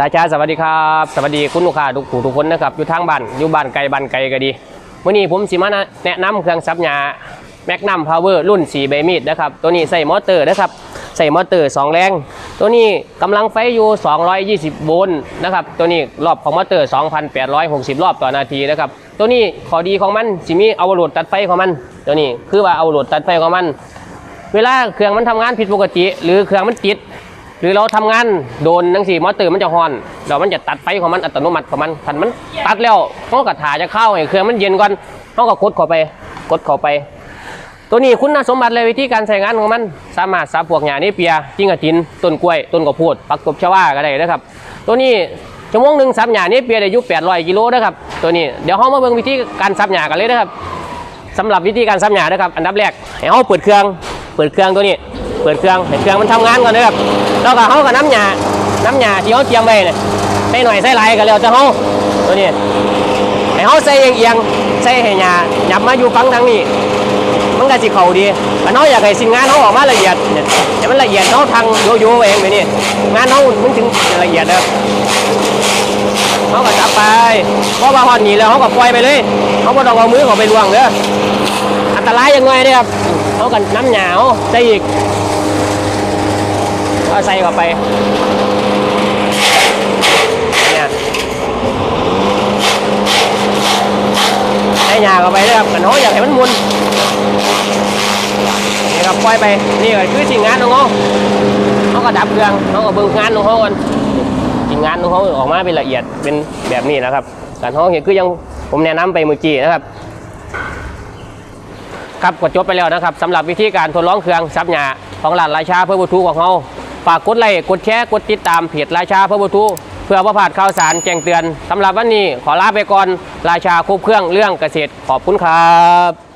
ราชาสวัสดีครับ สวัสดีคุณลูกค้าทุกผู้ทุกคนนะครับอยู่ทางบ้านอยู่บ้านไกลบ้านไกลก็ดีวันนี้ผมสิมาแนะนำเครื่องซับหญ้าแมกนัมพาวเวอร์รุ่น4ใบมีดนะครับตัวนี้ใส่มอเตอร์นะครับใส่มอเตอร์ 2 แรง ตัวนี้กำลังไฟอยู่ 220 โวลต์นะครับตัวนี้รอบของมอเตอร์ 2,860 รอบต่อนาทีนะครับตัวนี้ข้อดีของมันสิมีเอาโหลดตัดไฟของมัน ตัวนี้คือว่าเอาโหลดตัดไฟของมัน เวลาเครื่องมันทำงานผิดปกติ หรือเครื่องมันติด หรือเราทำงานโดนนังสี่มอเตอร์มันจะฮอนเรามันจะตัดไฟของมันอัตโนมัติของมันทันมันตัดแล้วเขาก็ถ่าจะเข้าให้เครื่องมันเย็นก่อนเขาก็กดเข้าไป กดเข้าไป ตัวนี้คุณสมบัติเลยวิธีการใช้งานของมันสามารถซับพวกหญ้านี่เปียจิ้งกระจินต้นกล้วยต้นกระโพดปักตบชวาก็ได้นะครับ ตัวนี้ชั่วโมงหนึ่งซับหญ้านี่เปียได้ยุ800กิโลนะครับตัวนี้เดี๋ยวเขามาเบิ่งวิธีการซับหญ้ากันเลยนะครับสำหรับวิธีการซับหญ้านะครับ อันดับแรกให้เขาเปิดเครื่อง เปิดเครื่องตัวนี้ เปิดเครื่องให้เครื่องมันทำงานก่อนนะครับแล้วก็เขากับน้ำหญ้าน้ำหญ้าที่เขาเตรียมไว้เนี่ยใส่หน่อยใส่หลายก็แล้วแต่เขาตัวนี้ให้เขาใส่เอียงๆใส่ให้หญ้าหยับมาอยู่ฟังทางนี้มันก็สิเข้าดีมันเขาอยากให้สินงานเขาออกมาละเอียดเนี่ยแต่มันละเอียดเขาทางโยโย่เองไปนี่งานเขามันถึงละเอียดนะครับเขาก็จับไปเพราะว่าหอนหนีแล้วเขาก็ปล่อยไปเลยเขาก็ต้องเอามือเขาไปลวงเด้ออันตรายยังไงเนี่ยครับเขากันน้ำหนาวใส่อีก ก็ใส่เข้าไปเนี่ยใส่หยาเข้าไปเลยครับมันเขาอยากให้มันมุนนี่ครับปล่อยไปนี่ก็คือสิ่งงานของเขาเขาก็ดับเครื่องเขาก็เบิ่งงานของเขากันสิ่งงานของเขาออกมาเป็นละเอียดเป็นแบบนี้นะครับการเขาเห็นคือยังผมแนะนำไปเมื่อกี้นะครับครับก็จบไปแล้วนะครับสำหรับวิธีการทดลองเครื่องซับหยาของร้านราชาเพื่อบูทูของเขา ฝากกดไลค์กดแชร์กดติดตามเพจราชาเพื่อบูทูเพื่อประพาดข่าวสารแจ้งเตือนสำหรับวันนี้ขอลาไปก่อนราชาคูบเครื่องเรื่องเกษตรขอบคุณครับ